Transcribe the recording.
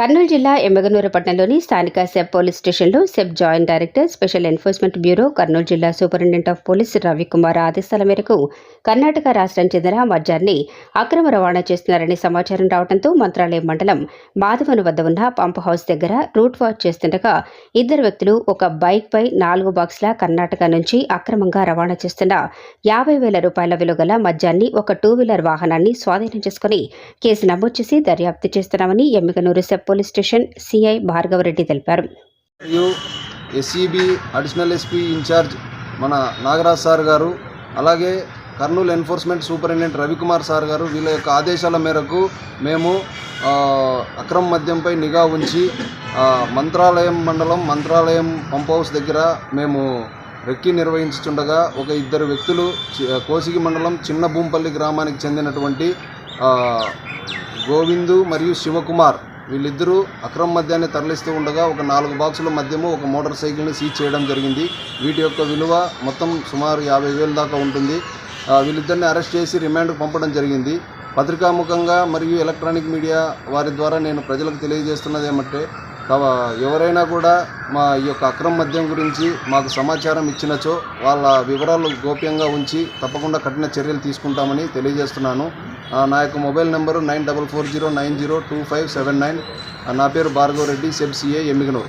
కర్నూలు జిల్లా ఎమ్మగనూరు పట్టణంలోని స్థానిక సెబ్ పోలీస్ స్టేషన్లో SEB joint director special enforcement bureau Kurnool జిల్లా సూపరింటెండెంట్ ఆఫ్ పోలీస్ రవికుమార్ ఆదేశాల మేరకు కర్ణాటక రాష్ట్రం చెందిన మద్యాన్ని అక్రమ రవాణా చేస్తున్నారని సమాచారం రావడంతో మంత్రాలయం మండలం మాధవను వద్ద ఉన్న పంప్ హౌస్ దగ్గర రూట్ వాచ్ చేస్తుండగా ఇద్దరు వ్యక్తులు ఒక బైక్పై నాలుగు బాక్స్ల కర్ణాటక నుంచి అక్రమంగా రవాణా చేస్తున్న యాభై వేల రూపాయల విలువగల మద్యాన్ని ఒక టూ వీలర్ వాహనాన్ని స్వాధీనం చేసుకుని కేసు నమోదు చేసి దర్యాప్తు చేస్తున్నామని Emmiganur SEB police station CI Bhargavareddy తెలిపారు. మరియు ఎస్ఈబి అడిషనల్ ఎస్పీ ఇన్ఛార్జ్ మన నాగరాజ్ సార్ గారు అలాగే Kurnool enforcement superintendent Ravikumar sir గారు వీళ్ళ యొక్క ఆదేశాల మేరకు మేము అక్రమ మద్యంపై నిఘా ఉంచి మంత్రాలయం మండలం మంత్రాలయం పంప్ హౌస్ దగ్గర మేము రెక్కి నిర్వహించుచుండగా ఒక ఇద్దరు వ్యక్తులు కోసిగి మండలం చిన్న భూంపల్లి గ్రామానికి చెందినటువంటి గోవిందు మరియు శివకుమార్ వీళ్ళిద్దరూ అక్రమ మద్యాన్ని తరలిస్తూ ఉండగా ఒక నాలుగు బాక్సుల మద్యము ఒక మోటార్ సైకిల్ని సీజ్ చేయడం జరిగింది. వీటి యొక్క విలువ మొత్తం సుమారు యాభై వేల దాకా ఉంటుంది. వీళ్ళిద్దరిని అరెస్ట్ చేసి రిమాండ్కు పంపడం జరిగింది. పత్రికాముఖంగా మరియు ఎలక్ట్రానిక్ మీడియా వారి ద్వారా నేను ప్రజలకు తెలియజేస్తున్నది ఏమంటే ఎవరైనా కూడా మా ఈ యొక్క అక్రమ మద్యం గురించి మాకు సమాచారం ఇచ్చినచో వాళ్ళ వివరాలు గోప్యంగా ఉంచి తప్పకుండా కఠిన చర్యలు తీసుకుంటామని తెలియజేస్తున్నాను. నా యొక్క mobile number nine double four zero nine zero two five seven nine. నా పేరు భార్గవ్ రెడ్డి సెబ్ సిఏ ఎమ్మిగనూరు.